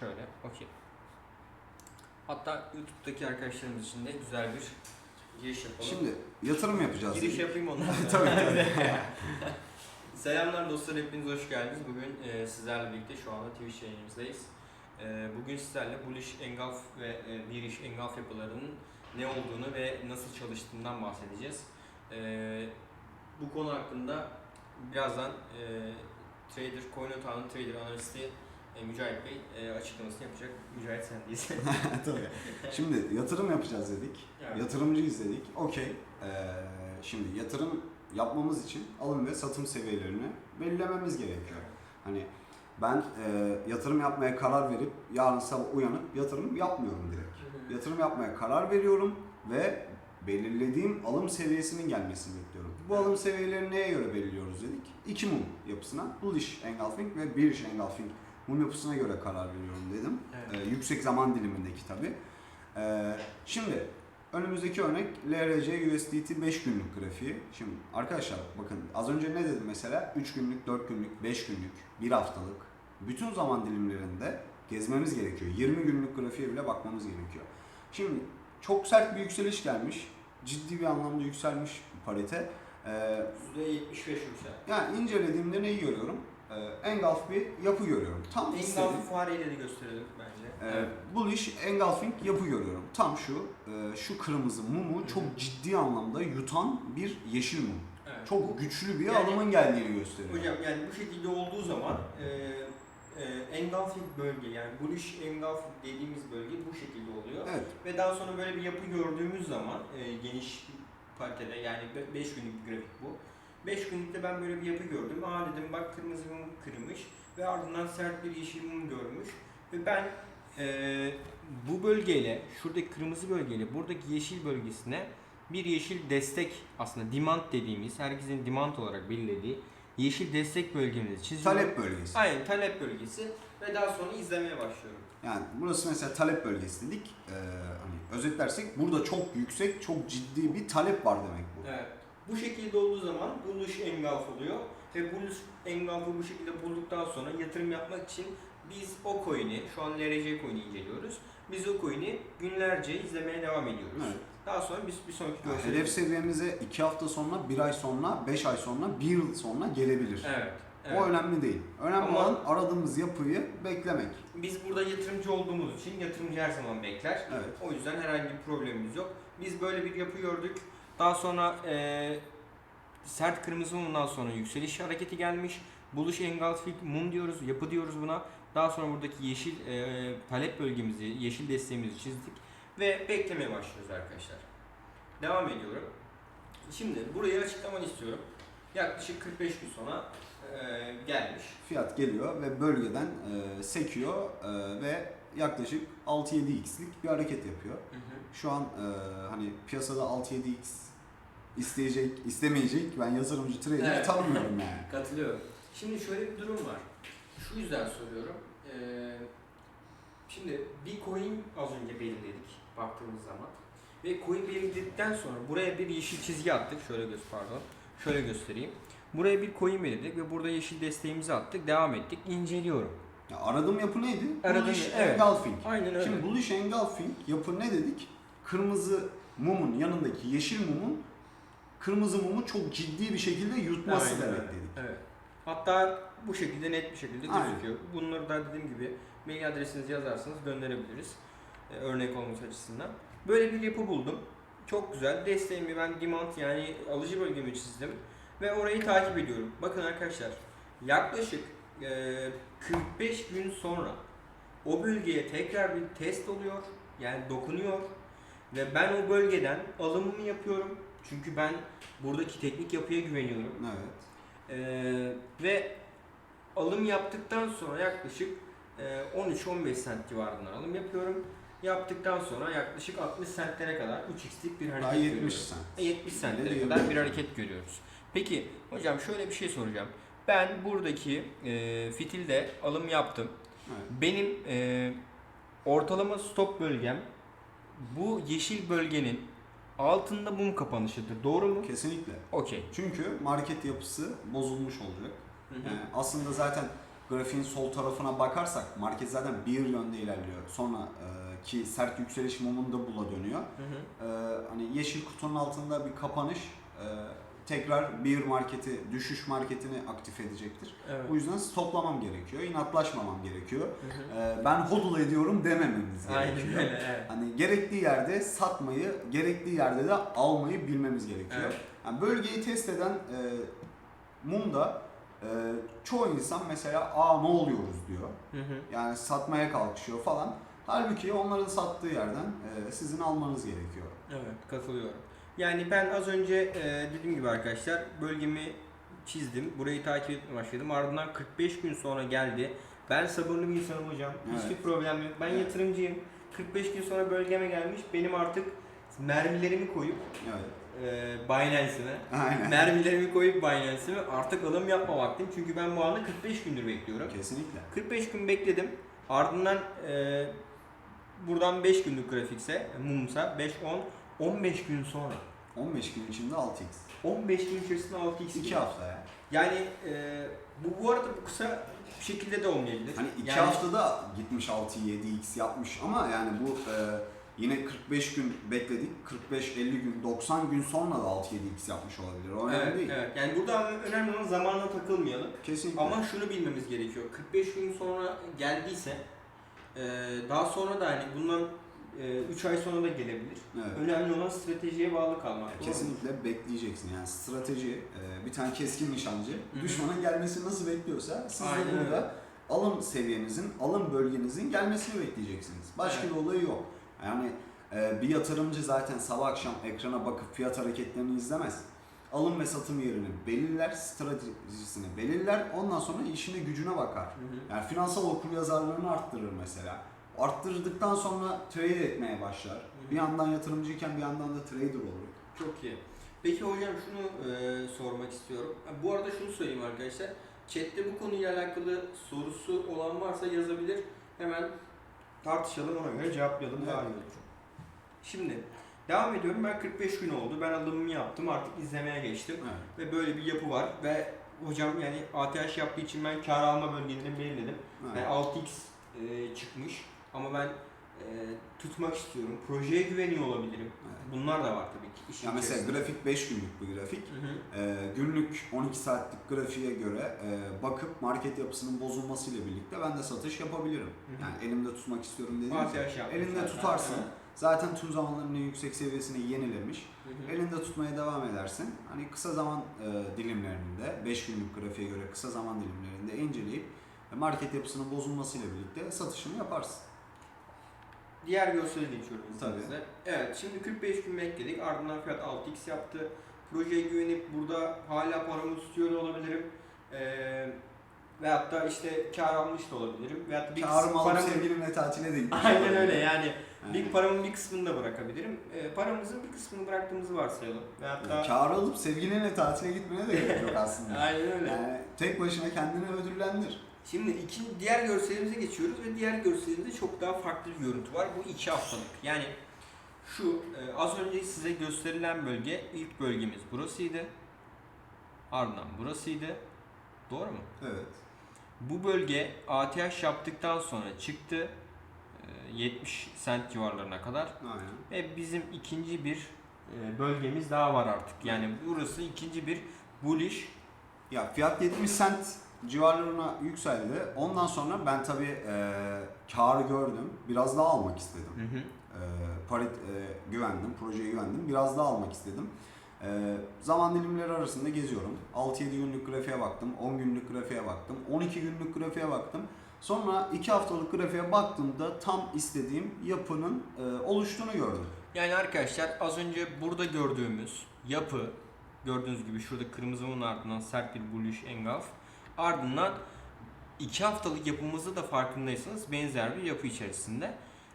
Şöyle, okey. Hatta YouTube'daki arkadaşlarımız için de güzel bir giriş yapalım. Şimdi yatırım yapacağız. giriş yapayım ondan sonra. tabii tabii. Selamlar dostlar, hepiniz hoş geldiniz. Bugün e, sizlerle birlikte şu anda Twitch yayınımızdayız. E, bugün sizlerle Bullish Engulf ve e, Bearish Engulf yapılarının ne olduğunu ve nasıl çalıştığından bahsedeceğiz. E, bu konu hakkında birazdan e, Trader, CoinOta'nın Trader analisti e, Mücahit Bey e, açıklamasını yapacak. Mücahit sen değilsin. tabii. Şimdi yatırım yapacağız dedik. Evet. Yatırımcıyız dedik. Okey. Ee, şimdi yatırım yapmamız için alım ve satım seviyelerini belirlememiz gerekiyor. Hani ben e, yatırım yapmaya karar verip yarın sabah uyanıp yatırım yapmıyorum direkt. Yatırım yapmaya karar veriyorum ve belirlediğim alım seviyesinin gelmesini bekliyorum. Bu alım seviyelerini neye göre belirliyoruz dedik? İki mum yapısına, bullish engulfing ve bearish engulfing mum yapısına göre karar veriyorum dedim. Evet. Ee, yüksek zaman dilimindeki tabi. şimdi önümüzdeki örnek LRC USDT 5 günlük grafiği. Şimdi arkadaşlar bakın az önce ne dedim mesela 3 günlük, 4 günlük, 5 günlük, 1 haftalık bütün zaman dilimlerinde gezmemiz gerekiyor. 20 günlük grafiğe bile bakmamız gerekiyor. Şimdi çok sert bir yükseliş gelmiş. Ciddi bir anlamda yükselmiş parite. Ee, %75 yüksel. yani incelediğimde neyi görüyorum? Ee, engulf bir yapı görüyorum. Tam istediğim. Engulf'u fareyle de gösterelim bence. Ee, bullish engulfing yapı görüyorum. Tam şu, e, şu kırmızı mumu çok ciddi anlamda yutan bir yeşil mum. Evet. Çok güçlü bir Yani- alımın geldiğini gösteriyor. Hocam yani bu şekilde olduğu zaman e, e, engulfing bölge yani bullish engulf dediğimiz bölge bu şekilde oluyor. Evet, Ve daha sonra böyle bir yapı gördüğümüz zaman e, geniş bir paritede yani 5 günlük bir grafik bu. 5 günlükte ben böyle bir yapı gördüm. Aa dedim bak kırmızı mum kırmış ve ardından sert bir yeşil mum görmüş. Ve ben e, bu bölgeyle, şuradaki kırmızı bölgeyle buradaki yeşil bölgesine bir yeşil destek aslında demand dediğimiz, herkesin demand olarak belirlediği yeşil destek bölgemizi çiziyorum. talep bölgesi. Aynen talep bölgesi ve daha sonra izlemeye başlıyorum. Yani burası mesela talep bölgesi dedik. Ee, hani özetlersek burada çok yüksek, çok ciddi bir talep var demek bu. Evet. Bu şekilde olduğu zaman bullish engulf oluyor ve bullish engulf'u bu şekilde bulduktan sonra yatırım yapmak için biz o coin'i, şu an LRC coin'i inceliyoruz. Biz o coin'i günlerce izlemeye devam ediyoruz. Evet. Daha sonra biz bir sonraki Yani hedef seviyemize 2 hafta sonra, 1 ay sonra, 5 ay sonra, 1 yıl sonra gelebilir. Evet. evet. O önemli değil. Önemli Ama- olan aradığımız yapıyı beklemek. Biz burada yatırımcı olduğumuz için yatırımcı her zaman bekler. Evet. O yüzden herhangi bir problemimiz yok. Biz böyle bir yapı gördük. Daha sonra eee, sert kırmızı mumdan sonra yükseliş hareketi gelmiş. Buluş engulfing mum diyoruz, yapı diyoruz buna. Daha sonra buradaki yeşil eee, talep bölgemizi, yeşil desteğimizi çizdik ve beklemeye başlıyoruz arkadaşlar. Devam ediyorum. Şimdi burayı açıklamanı istiyorum. Yaklaşık 45 gün sonra eee, gelmiş. Fiyat geliyor ve bölgeden e, sekiyor e, ve yaklaşık 6-7x'lik bir hareket yapıyor. Şu an e, hani piyasada 6-7x isteyecek, istemeyecek ben yatırımcı trader Evet. tanımıyorum yani. Katılıyorum. Şimdi şöyle bir durum var. Şu yüzden soruyorum. Ee, şimdi bir coin az önce belirledik baktığımız zaman. Ve coin belirledikten sonra buraya bir yeşil çizgi attık. Şöyle göz pardon. Şöyle göstereyim. Buraya bir coin belirledik ve burada yeşil desteğimizi attık. Devam ettik. İnceliyorum. Ya aradığım yapı neydi? Aradığım- bullish evet. engulfing. Aynen öyle. Şimdi bullish engulfing yapı ne dedik? Kırmızı mumun yanındaki yeşil mumun kırmızı mumu çok ciddi bir şekilde yutması Aynen demek dedik. Evet. Hatta bu şekilde net bir şekilde Aynen. gözüküyor. Bunları da dediğim gibi mail adresinizi yazarsanız gönderebiliriz. Ee, örnek olması açısından. Böyle bir yapı buldum. Çok güzel. Desteğimi ben demand yani alıcı bölgemi çizdim. Ve orayı takip ediyorum. Bakın arkadaşlar yaklaşık e, 45 gün sonra o bölgeye tekrar bir test oluyor. Yani dokunuyor. Ve ben o bölgeden alımımı yapıyorum. Çünkü ben buradaki teknik yapıya güveniyorum. Evet. Ee, ve alım yaptıktan sonra yaklaşık e, 13-15 sent civarında alım yapıyorum. Yaptıktan sonra yaklaşık 60 sentlere kadar 3x'lik bir hareket Daha 70 görüyoruz. sent. E, 70 Ne sentlere kadar bir hareket görüyoruz. Peki hocam şöyle bir şey soracağım. Ben buradaki e, fitilde alım yaptım. Evet. Benim e, ortalama stop bölgem bu yeşil bölgenin altında mum kapanışıdır. Doğru mu? Kesinlikle. Okey. Çünkü market yapısı bozulmuş olacak. Hı hı. Yani aslında zaten grafiğin sol tarafına bakarsak market zaten bir yönde ilerliyor. Sonra e, ki sert yükseliş mumunda bula dönüyor. Hı hı. Ee, hani yeşil kutunun altında bir kapanış e, tekrar bir marketi, düşüş marketini aktif edecektir. Evet. Bu yüzden stoplamam gerekiyor, inatlaşmamam gerekiyor. Hı hı. Ee, ben hodl ediyorum demememiz Aynen gerekiyor. öyle. Evet. Hani gerektiği yerde satmayı, gerektiği yerde de almayı bilmemiz gerekiyor. Evet. Yani bölgeyi test eden e, mumda e, çoğu insan mesela aa ne oluyoruz diyor. Hı hı. Yani satmaya kalkışıyor falan. Halbuki onların sattığı yerden e, sizin almanız gerekiyor. Evet katılıyorum. Yani ben az önce e, dediğim gibi arkadaşlar bölgemi çizdim. Burayı takip etmeye başladım. Ardından 45 gün sonra geldi. Ben sabırlı bir insanım hocam. Hiçbir Evet. problem yok. Ben Evet. yatırımcıyım. 45 gün sonra bölgeme gelmiş. Benim artık mermilerimi koyup Evet. e, Binance'ime mermilerimi koyup Binance'ime artık alım yapma vaktim. Çünkü ben bu anı 45 gündür bekliyorum. Kesinlikle. 45 gün bekledim. Ardından e, buradan 5 günlük grafikse, mumsa 5 10 15 gün sonra 15 gün içinde 6x. 15 gün içerisinde 6x 2 hafta yani. Yani e, bu bu arada bu kısa bir şekilde de olmayabilir. Hani 2 yani, haftada gitmiş 6 7x yapmış ama yani bu e, yine 45 gün bekledik. 45 50 gün 90 gün sonra da 6 7x yapmış olabilir. O önemli Evet, değil. evet. Yani burada önemli olan zamana takılmayalım. Kesinlikle. Ama şunu bilmemiz gerekiyor. 45 gün sonra geldiyse e, daha sonra da hani bundan 3 ay sonra da gelebilir. evet. Önemli olan stratejiye bağlı kalmak. mu? Kesinlikle bekleyeceksin. Yani strateji, e, bir tane keskin nişancı hı. düşmanın gelmesini nasıl bekliyorsa siz de burada öyle. alım seviyenizin, alım bölgenizin gelmesini bekleyeceksiniz. Başka Evet. bir olayı yok. Yani e, bir yatırımcı zaten sabah akşam ekrana bakıp fiyat hareketlerini izlemez. Alım ve satım yerini belirler, stratejisini belirler. Ondan sonra işine gücüne bakar. Hı hı. Yani finansal okuryazarlığını arttırır mesela. Arttırdıktan sonra trade etmeye başlar. hı. Bir yandan yatırımcıyken bir yandan da trader olur. Çok iyi. Peki hocam şunu e, sormak istiyorum. Ha, Bu arada şunu söyleyeyim arkadaşlar. Chat'te bu konuyla alakalı sorusu olan varsa yazabilir. Hemen tartışalım ona göre cevaplayalım daha iyi Evet. olur. Şimdi devam ediyorum. Ben 45 gün oldu. Ben alımımı yaptım. Artık izlemeye geçtim. Evet. Ve böyle bir yapı var. Ve hocam yani ATH yaptığı için ben kar alma bölgelerini belirledim. Evet. Yani 6x e, çıkmış. Ama ben e, tutmak istiyorum. Projeye güveniyor olabilirim. Evet. Bunlar da var tabii ki. işin Ya mesela içerisinde. grafik 5 günlük bir grafik. Hı hı. Ee, günlük 12 saatlik grafiğe göre e, bakıp market yapısının bozulmasıyla birlikte ben de satış yapabilirim. Hı hı. Yani elimde tutmak istiyorum dediğim ATH gibi. yapmış Elinde zaten. tutarsın. Hı Zaten tüm zamanların en yüksek seviyesini yenilemiş. hı. Elinde tutmaya devam edersin. Hani kısa zaman e, dilimlerinde, 5 günlük grafiğe göre kısa zaman dilimlerinde inceleyip e, market yapısının bozulmasıyla birlikte satışını yaparsın. Diğer görsele geçiyorum Tabii. izninizle. Evet şimdi 45 gün bekledik. Ardından fiyat 6x yaptı. Projeye güvenip burada hala paramı tutuyor da olabilirim. Ee, veyahut da işte kar almış da olabilirim. Veyahut da bir Karım kısmı alıp paramı- sevgilimle tatile de gitmiş. Aynen öyle yani. Bir paramın bir kısmını da bırakabilirim. Ee, paramızın bir kısmını bıraktığımızı varsayalım. Veyahut da... yani karı alıp sevgilinle tatile gitmene de gerek yok aslında. Aynen öyle. Yani tek başına kendini ödüllendir. Şimdi ikinci diğer görselimize geçiyoruz ve diğer görselimizde çok daha farklı bir görüntü var. Bu iki haftalık. Yani şu e, az önce size gösterilen bölge ilk bölgemiz burasıydı. Ardından burasıydı. Doğru mu? Evet. Bu bölge ATH yaptıktan sonra çıktı. e, 70 sent civarlarına kadar. Aynen. Ve bizim ikinci bir e, bölgemiz daha var artık. Yani burası ikinci bir bullish. Ya fiyat 70 sent civarlarına yükseldi. Ondan sonra ben tabii e, karı gördüm. Biraz daha almak istedim. Hı hı. E, paret e, güvendim, projeye güvendim. Biraz daha almak istedim. E, zaman dilimleri arasında geziyorum. 6-7 günlük grafiğe baktım, 10 günlük grafiğe baktım, 12 günlük grafiğe baktım. Sonra 2 haftalık grafiğe baktığımda tam istediğim yapının e, oluştuğunu gördüm. Yani arkadaşlar az önce burada gördüğümüz yapı gördüğünüz gibi şurada kırmızı mumun ardından sert bir bullish engulf ardından iki haftalık yapımızda da farkındaysanız benzer bir yapı içerisinde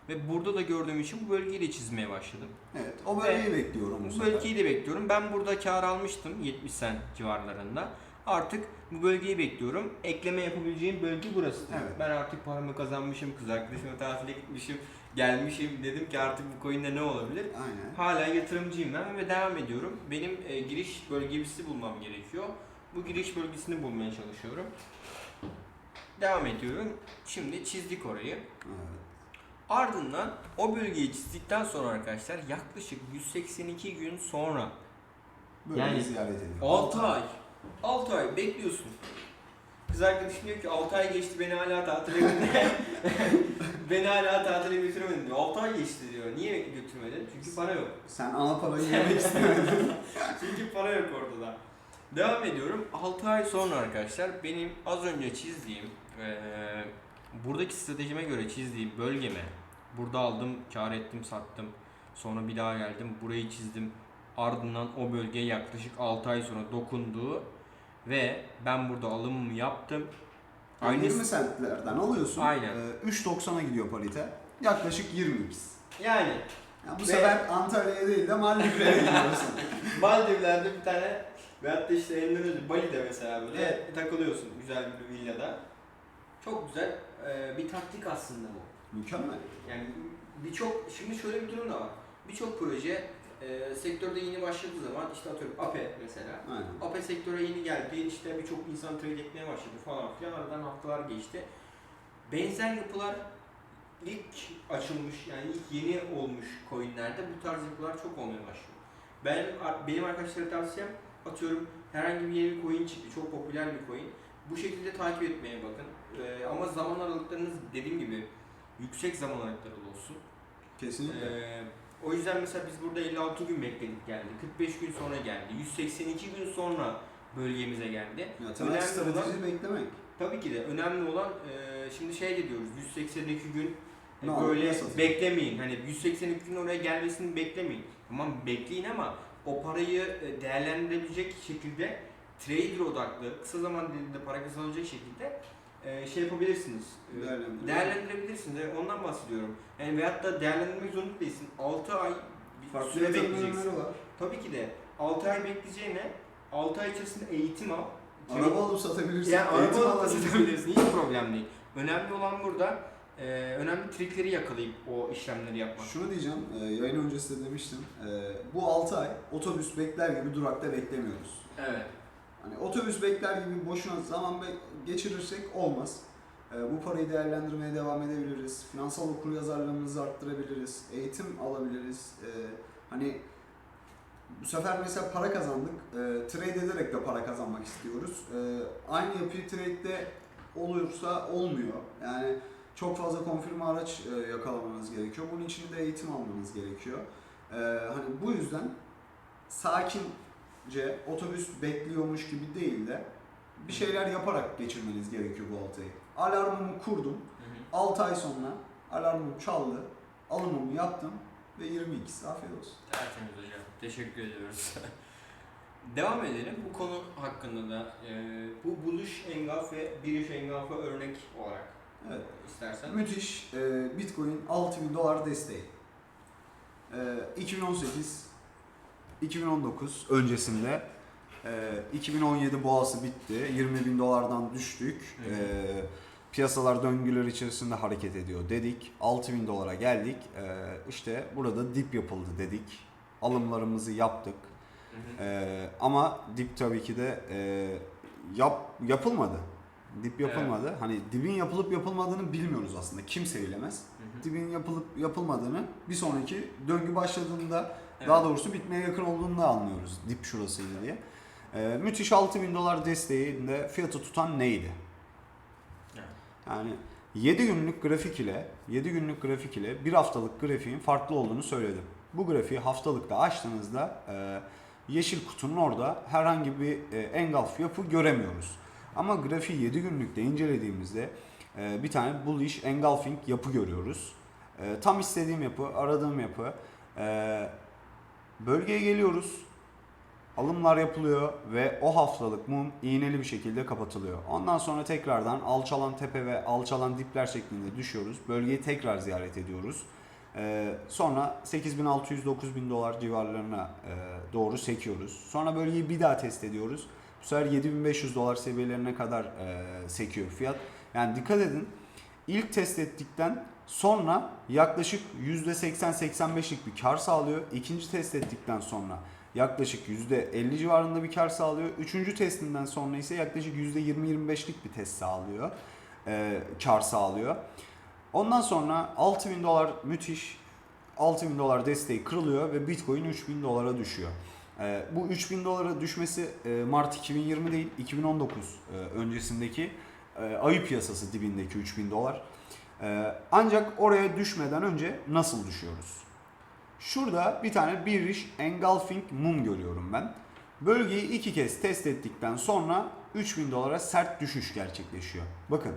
ve burada da gördüğüm için bu bölgeyi de çizmeye başladım. Evet, o bölgeyi bekliyorum bu sefer. bölgeyi de bekliyorum. Ben burada kar almıştım 70 cent civarlarında. Artık bu bölgeyi bekliyorum. Ekleme yapabileceğim bölge burası. Evet. Ben artık paramı kazanmışım, kız arkadaşımla tatile gitmişim, gelmişim. Dedim ki artık bu coin'de ne olabilir? Aynen. Hala yatırımcıyım ben ve devam ediyorum. Benim e, giriş bölgesi bulmam gerekiyor. Bu giriş bölgesini bulmaya çalışıyorum. Devam ediyorum. Şimdi çizdik orayı. Evet. Ardından o bölgeyi çizdikten sonra arkadaşlar yaklaşık 182 gün sonra Böyle Yani ziyaret ediyor. 6 ay 6 ay bekliyorsun. Kız arkadaşım diyor ki 6 ay geçti beni hala tatile götürmedin. beni hala tatile götürmedin diyor. 6 ay geçti diyor. Niye götürmedin? Çünkü para yok. Sen ana parayı yemek istemedin. Çünkü para yok ortada. Devam ediyorum. 6 ay sonra arkadaşlar benim az önce çizdiğim eee, buradaki stratejime göre çizdiğim bölgeme burada aldım, kar ettim, sattım. Sonra bir daha geldim, burayı çizdim. Ardından o bölgeye yaklaşık 6 ay sonra dokunduğu ve ben burada alımımı yaptım. Yani 20 Aynısı centlerden alıyorsun. Aynen. e, 3.90'a gidiyor parite. Yaklaşık 20x. yani Yani bu Ve- sefer Antalya'ya değil de Maldivlere gidiyorsun. Maldivler'de bir tane veyahut da işte Endonezya, Bali'de mesela böyle Evet. takılıyorsun güzel bir villada. Çok güzel e, bir taktik aslında bu. Mükemmel. Yani birçok, şimdi şöyle bir durum da var. Birçok proje e, sektörde yeni başladığı zaman işte atıyorum APE mesela. Aynen. APE sektöre yeni geldi, işte birçok insan trade etmeye başladı falan filan. Aradan haftalar geçti. Benzer yapılar ilk açılmış yani ilk yeni olmuş coinlerde bu tarz yapılar çok olmaya başlıyor. Ben benim arkadaşlara tavsiyem atıyorum herhangi bir yeni bir coin çıktı çok popüler bir coin. Bu şekilde takip etmeye bakın. Ee, ama zaman aralıklarınız dediğim gibi yüksek zaman aralıkları olsun. Kesinlikle. Ee, o yüzden mesela biz burada 56 gün bekledik geldi. 45 gün sonra geldi. 182 gün sonra bölgemize geldi. ya önemli strateji olan- beklemek. Tabii ki de önemli olan e, şimdi şey de diyoruz 182 gün e, Ne böyle beklemeyin. Hani 182 gün oraya gelmesini beklemeyin. Tamam bekleyin ama o parayı e, değerlendirebilecek şekilde trader odaklı, kısa zaman dilinde para kazanacak şekilde e, şey yapabilirsiniz. E. Değerlendirebilirsiniz. E, Ondan bahsediyorum. Yani veyahut da değerlendirmek zorunda değilsin. 6 ay bir Farklı süre bekleyeceksin. var. Tabii ki de 6 ay bekleyeceğine 6 ay içerisinde eğitim al. Araba alıp satabilirsin. Yani araba alabilirsin. satabilirsin. Hiç problem değil. Önemli olan burada e, önemli trikleri yakalayıp o işlemleri yapmak. Şunu diyeceğim, e, yayın öncesi de demiştim. E, bu 6 ay otobüs bekler gibi durakta beklemiyoruz. Evet. Hani otobüs bekler gibi boşuna zaman geçirirsek olmaz. E, bu parayı değerlendirmeye devam edebiliriz. Finansal okuryazarlığımızı arttırabiliriz. Eğitim alabiliriz. E, hani bu sefer mesela para kazandık. E, trade ederek de para kazanmak istiyoruz. E, aynı yapıyı trade'de olursa olmuyor. Yani çok fazla konfirme araç e, yakalamanız gerekiyor. Bunun için de eğitim almanız gerekiyor. E, hani bu yüzden sakince otobüs bekliyormuş gibi değil de bir şeyler yaparak geçirmeniz gerekiyor bu 6 ayı. Alarmımı kurdum. 6 ay sonra alarmım çaldı. Alımımı yaptım ve 22 afiyet olsun. Tertemiz hocam. Teşekkür ediyoruz. Devam edelim. Bu konu hakkında da e, bu buluş engaf ve biriş engafa örnek olarak Evet. istersen. Müthiş. e, Bitcoin 6000 dolar desteği. E, 2018 2019 öncesinde e, 2017 boğası bitti. 20 bin dolardan düştük. Hı. E, piyasalar döngüler içerisinde hareket ediyor dedik. 6000 dolara geldik. E, işte burada dip yapıldı dedik. Alımlarımızı yaptık. Hı hı. E, ama dip tabii ki de e, yap yapılmadı. Dip yapılmadı. Hani dibin yapılıp yapılmadığını bilmiyoruz aslında. Kimse bilemez. Hı hı. Dibin yapılıp yapılmadığını bir sonraki döngü başladığında Evet. daha doğrusu bitmeye yakın olduğunda anlıyoruz. Dip şurasıydı diye. Ee, müthiş 6000 dolar desteğinde fiyatı tutan neydi? Evet. Yani 7 günlük grafik ile 7 günlük grafik ile bir haftalık grafiğin farklı olduğunu söyledim. Bu grafiği haftalıkta açtığınızda e, yeşil kutunun orada herhangi bir e, engulf yapı göremiyoruz. Ama grafiği 7 günlükte incelediğimizde e, bir tane bullish engulfing yapı görüyoruz. E, tam istediğim yapı, aradığım yapı. E, bölgeye geliyoruz. Alımlar yapılıyor ve o haftalık mum iğneli bir şekilde kapatılıyor. Ondan sonra tekrardan alçalan tepe ve alçalan dipler şeklinde düşüyoruz. Bölgeyi tekrar ziyaret ediyoruz. Ee, sonra 8600-9000 dolar civarlarına e, doğru sekiyoruz. Sonra bölgeyi bir daha test ediyoruz. Bu sefer 7500 dolar seviyelerine kadar e, sekiyor fiyat. Yani dikkat edin ilk test ettikten sonra yaklaşık %80-85'lik bir kar sağlıyor. İkinci test ettikten sonra yaklaşık %50 civarında bir kar sağlıyor. Üçüncü testinden sonra ise yaklaşık %20-25'lik bir test sağlıyor. e, kar sağlıyor. Ondan sonra 6000 dolar müthiş 6000 dolar desteği kırılıyor ve Bitcoin 3000 dolara düşüyor. Ee, bu 3000 dolara düşmesi e, Mart 2020 değil 2019 e, öncesindeki e, ayı piyasası dibindeki 3000 dolar. E, ancak oraya düşmeden önce nasıl düşüyoruz? Şurada bir tane Bearish Engulfing Mum görüyorum ben. Bölgeyi iki kez test ettikten sonra 3000 dolara sert düşüş gerçekleşiyor. Bakın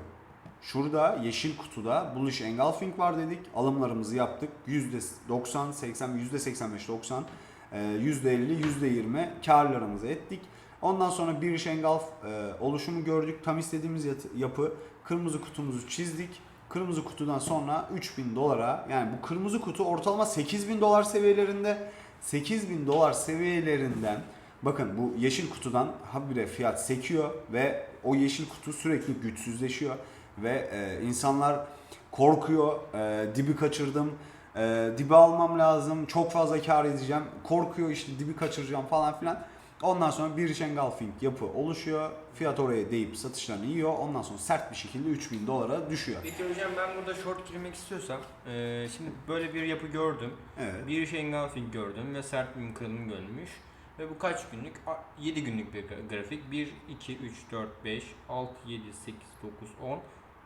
Şurada yeşil kutuda bullish engulfing var dedik. Alımlarımızı yaptık. %90, 80, %85, 90, e, %50, %20 karlarımızı ettik. Ondan sonra bir iş engulf e, oluşumu gördük. Tam istediğimiz yapı. Kırmızı kutumuzu çizdik. Kırmızı kutudan sonra 3000 dolara yani bu kırmızı kutu ortalama 8000 dolar seviyelerinde 8000 dolar seviyelerinden bakın bu yeşil kutudan habire fiyat sekiyor ve o yeşil kutu sürekli güçsüzleşiyor ve e, insanlar korkuyor e, dibi kaçırdım e, dibi almam lazım çok fazla kar edeceğim korkuyor işte dibi kaçıracağım falan filan ondan sonra bir engulfing yapı oluşuyor fiyat oraya değip satışlarını yiyor ondan sonra sert bir şekilde 3000 dolara düşüyor Peki hocam ben burada short girmek istiyorsam eee, şimdi böyle bir yapı gördüm. evet Bir engulfing gördüm ve sert bir kırılım görülmüş. Ve bu kaç günlük? 7 günlük bir gra- grafik. 1, 2, 3, 4, 5, 6, 7, 8, 9,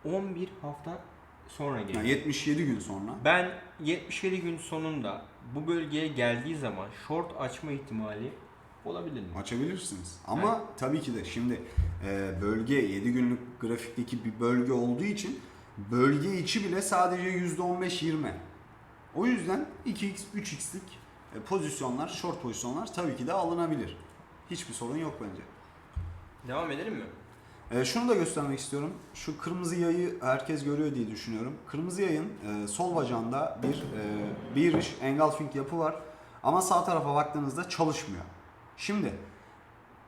10. 11 hafta sonra geliyor. yani 77 gün sonra Ben 77 gün sonunda bu bölgeye geldiği zaman short açma ihtimali olabilir mi? açabilirsiniz. Ama tabii ki de şimdi e, bölge 7 günlük grafikteki bir bölge olduğu için bölge içi bile sadece %15-20. O yüzden 2x 3x'lik e, pozisyonlar, short pozisyonlar tabii ki de alınabilir. Hiçbir sorun yok bence. Devam edelim mi? E, şunu da göstermek istiyorum. Şu kırmızı yayı herkes görüyor diye düşünüyorum. Kırmızı yayın e, sol bacağında bir e, bearish engulfing yapı var. Ama sağ tarafa baktığınızda çalışmıyor. Şimdi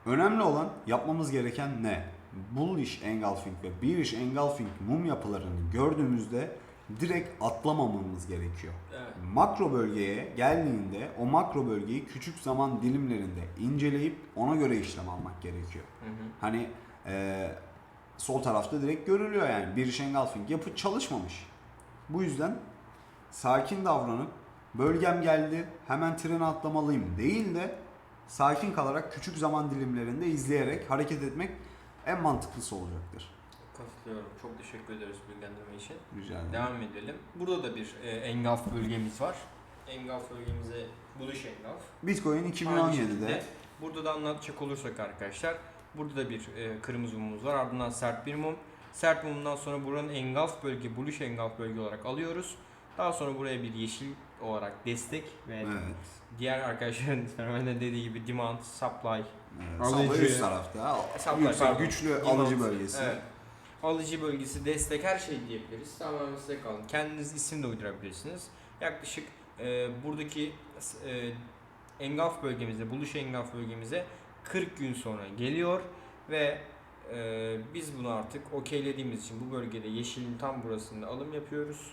önemli olan yapmamız gereken ne? Bullish engulfing ve bearish engulfing mum yapılarını gördüğümüzde direkt atlamamamız gerekiyor. Evet. Makro bölgeye geldiğinde o makro bölgeyi küçük zaman dilimlerinde inceleyip ona göre işlem almak gerekiyor. Hı hı. Hani e, sol tarafta direkt görülüyor yani bir engulfing yapı çalışmamış. Bu yüzden sakin davranıp bölgem geldi hemen trene atlamalıyım değil de sakin kalarak küçük zaman dilimlerinde izleyerek hareket etmek en mantıklısı olacaktır. Katılıyorum. Çok teşekkür ederiz bilgilendirme için. Rica ederim. Devam edelim. Burada da bir e, engulf bölgemiz var. Engulf bölgemize buluş engulf. Bitcoin Aynı 2017'de şekilde Burada da anlatacak olursak arkadaşlar. Burada da bir e, kırmızı mumumuz var. Ardından sert bir mum. Sert mumdan sonra buranın engulf bölge, buluş engulf bölge olarak alıyoruz. Daha sonra buraya bir yeşil olarak destek ve evet. diğer arkadaşların fenomende dediği gibi demand, supply, evet. Alıcı- üst tarafta. Supply, Yüksek, pardon. güçlü Demand, alıcı bölgesi. Evet. Alıcı bölgesi, destek her şey diyebiliriz. Tamamen size kalın. Kendiniz isim de uydurabilirsiniz. Yaklaşık e, buradaki e, engulf bölgemize, buluş engulf bölgemize 40 gün sonra geliyor ve e, biz bunu artık okeylediğimiz için bu bölgede yeşilin tam burasında alım yapıyoruz.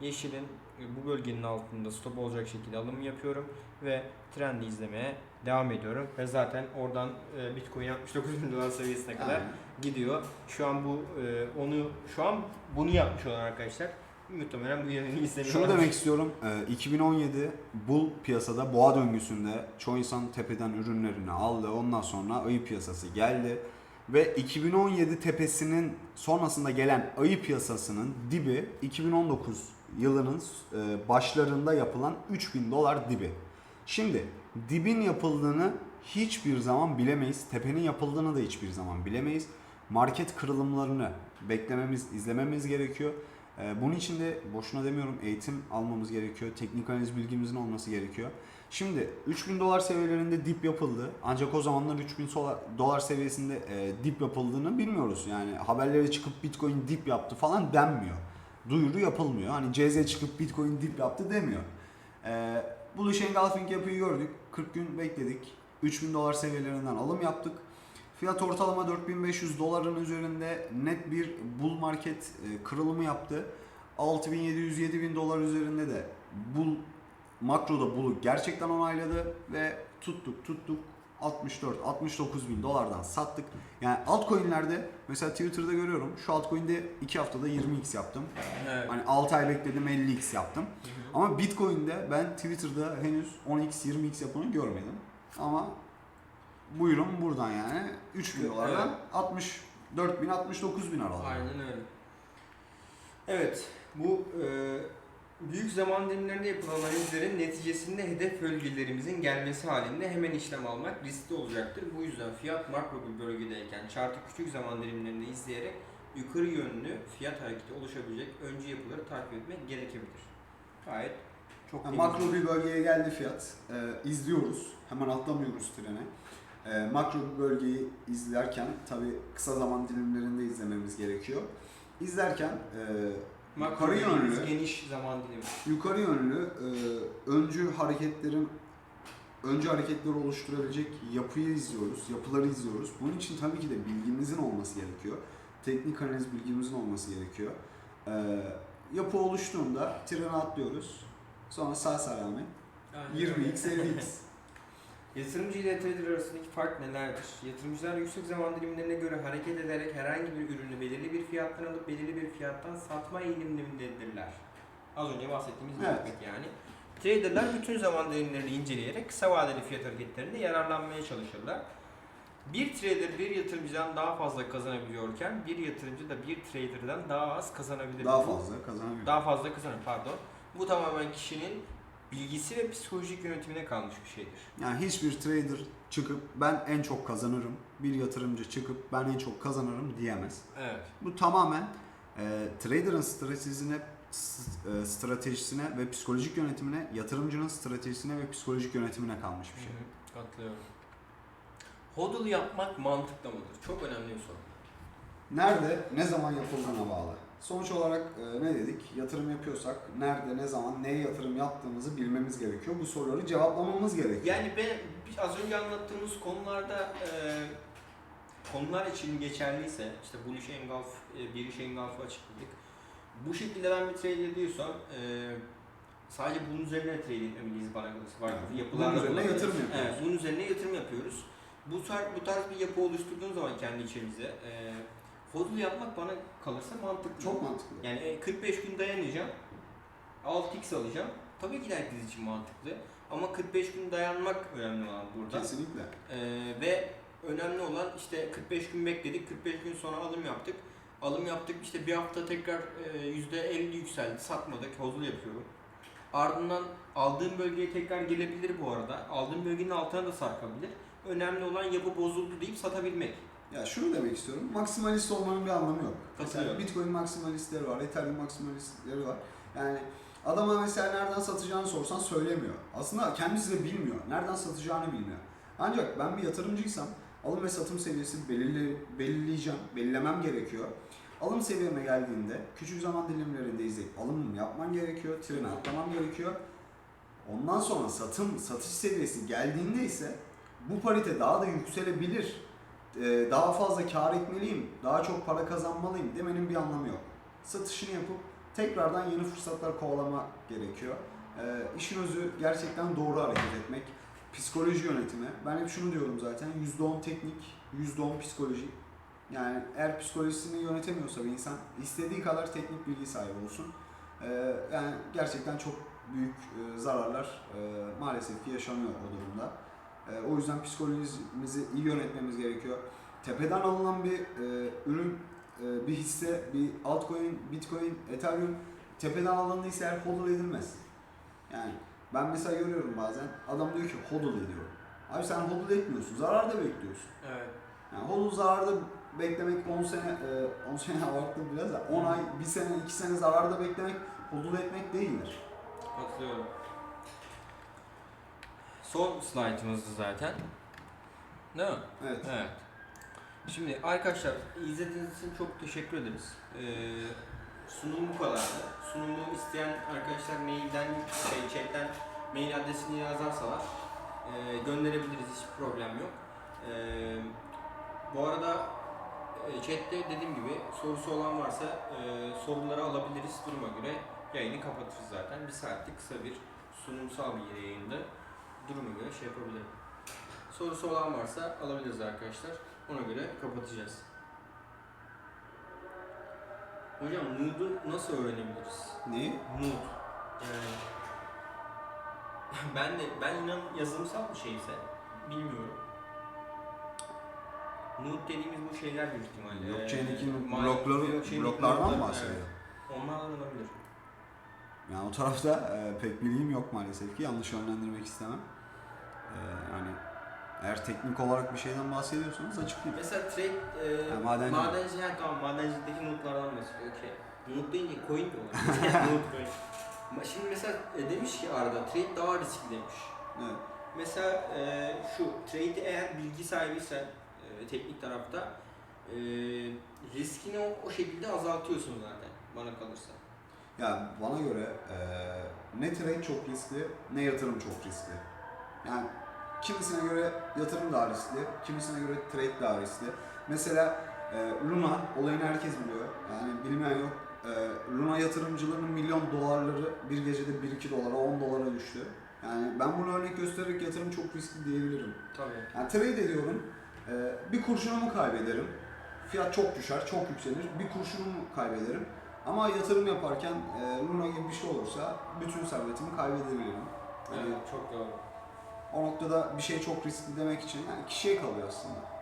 Yeşilin e, bu bölgenin altında stop olacak şekilde alım yapıyorum ve trendi izlemeye devam ediyorum ve zaten oradan e, Bitcoin 69 bin dolar seviyesine kadar Aynen. gidiyor. Şu an bu e, onu şu an bunu yapmış olan arkadaşlar muhtemelen bu yönünü izlemiyor. Şunu demek istiyorum. e, 2017 bull piyasada boğa döngüsünde çoğu insan tepeden ürünlerini aldı. Ondan sonra ayı piyasası geldi. Ve 2017 tepesinin sonrasında gelen ayı piyasasının dibi 2019 yılının e, başlarında yapılan 3000 dolar dibi. Şimdi dibin yapıldığını hiçbir zaman bilemeyiz. Tepenin yapıldığını da hiçbir zaman bilemeyiz. Market kırılımlarını beklememiz, izlememiz gerekiyor. Ee, Bunun için de boşuna demiyorum eğitim almamız gerekiyor. Teknik analiz bilgimizin olması gerekiyor. Şimdi 3000 dolar seviyelerinde dip yapıldı. Ancak o zamanlar 3000 sola- dolar seviyesinde e, dip yapıldığını bilmiyoruz. Yani haberlere çıkıp Bitcoin dip yaptı falan denmiyor. Duyuru yapılmıyor. Hani CZ çıkıp Bitcoin dip yaptı demiyor. Ee, Bullish Engulfing yapıyı gördük. 40 gün bekledik. 3000 dolar seviyelerinden alım yaptık. Fiyat ortalama 4500 doların üzerinde net bir bull market e, kırılımı yaptı. 6700-7000 dolar üzerinde de bull makroda bull'u gerçekten onayladı ve tuttuk tuttuk 64, 69 bin dolardan sattık. Yani altcoin'lerde mesela Twitter'da görüyorum. Şu altcoin'de 2 haftada 20x yaptım. Evet. Hani 6 ay bekledim 50x yaptım. Hı hı. Ama Bitcoin'de ben Twitter'da henüz 10x 20x yapanı görmedim. Ama buyurun buradan yani 3000 dolardan Evet. 64 bin 69 bin aralığı. Aynen öyle. Evet, bu e, büyük zaman dilimlerinde yapılan analizlerin neticesinde hedef bölgelerimizin gelmesi halinde hemen işlem almak riskli olacaktır. Bu yüzden fiyat makro bir bölgedeyken chartı küçük zaman dilimlerinde izleyerek yukarı yönlü fiyat hareketi oluşabilecek öncü yapıları takip etmek gerekebilir. Gayet çok Yani makro bir bölgeye geldi fiyat. Ee, izliyoruz. Hemen atlamıyoruz trene. Ee, makro bir bölgeyi izlerken tabi kısa zaman dilimlerinde izlememiz gerekiyor. İzlerken e, makro yukarı yönlü geniş zaman dilimi. yukarı yönlü e, öncü hareketlerin öncü hareketleri oluşturabilecek yapıyı izliyoruz, yapıları izliyoruz. Bunun için tabii ki de bilgimizin olması gerekiyor. Teknik analiz bilgimizin olması gerekiyor. Ee, yapı oluştuğunda trene atlıyoruz. Sonra sağ Aynen 20x, 50x. Yatırımcı ile trader arasındaki fark nelerdir? Yatırımcılar yüksek zaman dilimlerine göre hareket ederek herhangi bir ürünü belirli bir fiyattan alıp belirli bir fiyattan satma eğilimindedirler. Az önce bahsettiğimiz Evet. muhabbet yani. Traderlar bütün zaman dilimlerini inceleyerek kısa vadeli fiyat hareketlerinde yararlanmaya çalışırlar. Bir trader bir yatırımcıdan daha fazla kazanabiliyorken bir yatırımcı da bir trader'dan daha az kazanabilir. Daha fazla kazanabiliyor. Daha fazla kazanır pardon. Bu tamamen kişinin bilgisi ve psikolojik yönetimine kalmış bir şeydir. Yani hiçbir trader çıkıp ben en çok kazanırım, bir yatırımcı çıkıp ben en çok kazanırım diyemez. Evet. Bu tamamen e, trader'ın stratejisine e, stratejisine ve psikolojik yönetimine, yatırımcının stratejisine ve psikolojik yönetimine kalmış bir şey. Hı hı, Katılıyorum. Hodl yapmak mantıklı mıdır? Çok önemli bir soru. Nerede, ne zaman yapıldığına bağlı. Sonuç olarak e, ne dedik? Yatırım yapıyorsak nerede, ne zaman, neye yatırım yaptığımızı bilmemiz gerekiyor. Bu soruları cevaplamamız gerekiyor. Yani ben az önce anlattığımız konularda e, konular için geçerliyse işte Bullish Engulf, e, Bearish Engulf'ı açıkladık. Bu şekilde ben bir trade ediyorsam e, sadece bunun üzerine trade etmemeliyiz bana kalırsa. Var yapılarla Bunun üzerine olabilir. yatırım yapıyoruz. Evet, bunun üzerine yatırım yapıyoruz. Bu tarz, bu tarz bir yapı oluşturduğun zaman kendi içimize e, hodl yapmak bana kalırsa mantıklı. Çok mantıklı. Yani e, 45 gün dayanacağım. 6x alacağım. Tabii ki de herkes için mantıklı. Ama 45 gün dayanmak önemli olan burada. Kesinlikle. Ee, ve önemli olan işte 45 gün bekledik. 45 gün sonra alım yaptık. Alım yaptık işte bir hafta tekrar e, %50 yükseldi. Satmadık. Hozul yapıyorum. Ardından aldığım bölgeye tekrar gelebilir bu arada. Aldığım bölgenin altına da sarkabilir. Önemli olan yapı bozuldu deyip satabilmek. Ya şunu demek istiyorum. Maksimalist olmanın bir anlamı yok. Mesela. Bitcoin maksimalistleri var, Ethereum maksimalistleri var. Yani adama mesela nereden satacağını sorsan söylemiyor. Aslında kendisi de bilmiyor. Nereden satacağını bilmiyor. Ancak ben bir yatırımcıysam alım ve satım seviyesi belirli, belirleyeceğim, belirlemem gerekiyor. Alım seviyeme geldiğinde küçük zaman dilimlerinde izleyip alımımı yapman gerekiyor, trene atlamam gerekiyor. Ondan sonra satım, satış seviyesi geldiğinde ise bu parite daha da yükselebilir daha fazla kar etmeliyim, daha çok para kazanmalıyım demenin bir anlamı yok. Satışını yapıp tekrardan yeni fırsatlar kovalama gerekiyor. E, özü gerçekten doğru hareket etmek. Psikoloji yönetimi. Ben hep şunu diyorum zaten. %10 teknik, %10 psikoloji. Yani eğer psikolojisini yönetemiyorsa bir insan istediği kadar teknik bilgi sahibi olsun. E, yani gerçekten çok büyük e, zararlar e, maalesef ki yaşanıyor o durumda. E, o yüzden psikolojimizi iyi yönetmemiz gerekiyor. Tepeden alınan bir e, ürün, e, bir hisse, bir altcoin, bitcoin, ethereum tepeden alındıysa eğer hodl edilmez. Yani ben mesela görüyorum bazen adam diyor ki hodl ediyorum. Abi sen hodl etmiyorsun, zararda bekliyorsun. Evet. Yani hodl zararda beklemek 10 sene, e, 10 sene abarttım biraz da 10 ay, 1 sene, 2 sene zararda beklemek hodl etmek değildir. Katılıyorum. Son slaytımızdı zaten. Değil mi? Evet. Evet. Şimdi arkadaşlar izlediğiniz için çok teşekkür ederiz. Ee, sunum bu kadardı. Sunumu isteyen arkadaşlar mailden, şey, chatten mail adresini yazarsalar e, gönderebiliriz hiç problem yok. E, bu arada e, chatte dediğim gibi sorusu olan varsa e, soruları alabiliriz duruma göre yayını kapatırız zaten. Bir saatlik kısa bir sunumsal bir yayında duruma göre şey yapabilirim. Sorusu olan varsa alabiliriz arkadaşlar. Ona göre kapatacağız. Hocam nude'u nasıl öğrenebiliriz? Neyi? Nude. Yani ben de ben inan yazılımsal bir şeyse bilmiyorum. Nude dediğimiz bu şeyler büyük ihtimalle. Blockchain'deki Ee, blokları, bloklardan bloklar, mı bahsediyor? evet. Onlardan olabilir. Yani o tarafta e, pek bilgim yok maalesef ki. Yanlış yönlendirmek istemem. E, yani eğer teknik olarak bir şeyden bahsediyorsanız açıklayayım. Mesela trade e, Ha, madenci. madenci, ha, tamam madencilikteki notlardan bahsediyor. Okey. Not deyince coin de olur. Not coin. Şimdi mesela e, demiş ki Arda trade daha riskli demiş. Evet. Mesela e, şu trade eğer bilgi sahibiysen e, teknik tarafta e, riskini o, o şekilde azaltıyorsun zaten bana kalırsa. Ya bana göre e, ne trade çok riskli ne yatırım çok riskli. Yani kimisine göre yatırım daha riskli, kimisine göre trade daha riskli. Mesela e, Luna olayını herkes biliyor. Yani bilmeyen yok. E, Luna yatırımcılarının milyon dolarları bir gecede 1-2 dolara 10 dolara düştü. Yani ben bunu örnek göstererek yatırım çok riskli diyebilirim. Tabii. Yani trade ediyorum. e, bir kurşunumu kaybederim. Fiyat çok düşer, çok yükselir. Bir kurşunumu kaybederim. Ama yatırım yaparken e, Luna gibi bir şey olursa bütün servetimi kaybedebilirim. Yani Evet, çok doğru. O noktada bir şey çok riskli demek için yani kişiye kalıyor aslında.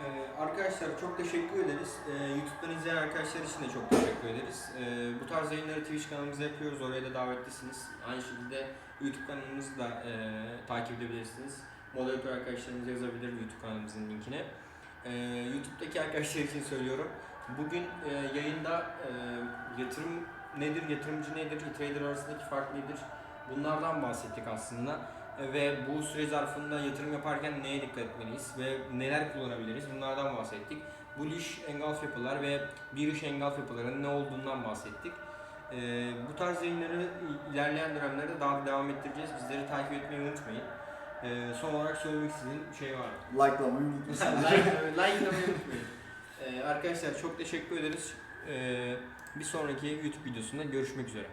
Ee, arkadaşlar çok teşekkür ederiz. Ee, YouTube'dan izleyen arkadaşlar için de çok teşekkür ederiz. Ee, bu tarz yayınları Twitch kanalımızda yapıyoruz. Oraya da davetlisiniz. Aynı şekilde YouTube kanalımızı da e, takip edebilirsiniz. Moderatör arkadaşlarımız yazabilir YouTube kanalımızın linkine. Ee, YouTube'daki arkadaşlar için söylüyorum. Bugün e, yayında e, yatırım nedir, yatırımcı nedir, e-trader arasındaki fark nedir? Bunlardan bahsettik aslında ve bu süre zarfında yatırım yaparken neye dikkat etmeliyiz ve neler kullanabiliriz bunlardan bahsettik. Bullish engulf yapılar ve bearish engulf yapılarının ne olduğundan bahsettik. Ee, bu tarz yayınları ilerleyen dönemlerde daha da devam ettireceğiz. Bizleri takip etmeyi unutmayın. Ee, son olarak söylemek istediğim bir şey var? Like'lamayı unutmasın. like, like unutmayın. Ee, arkadaşlar çok teşekkür ederiz. Ee, bir sonraki YouTube videosunda görüşmek üzere.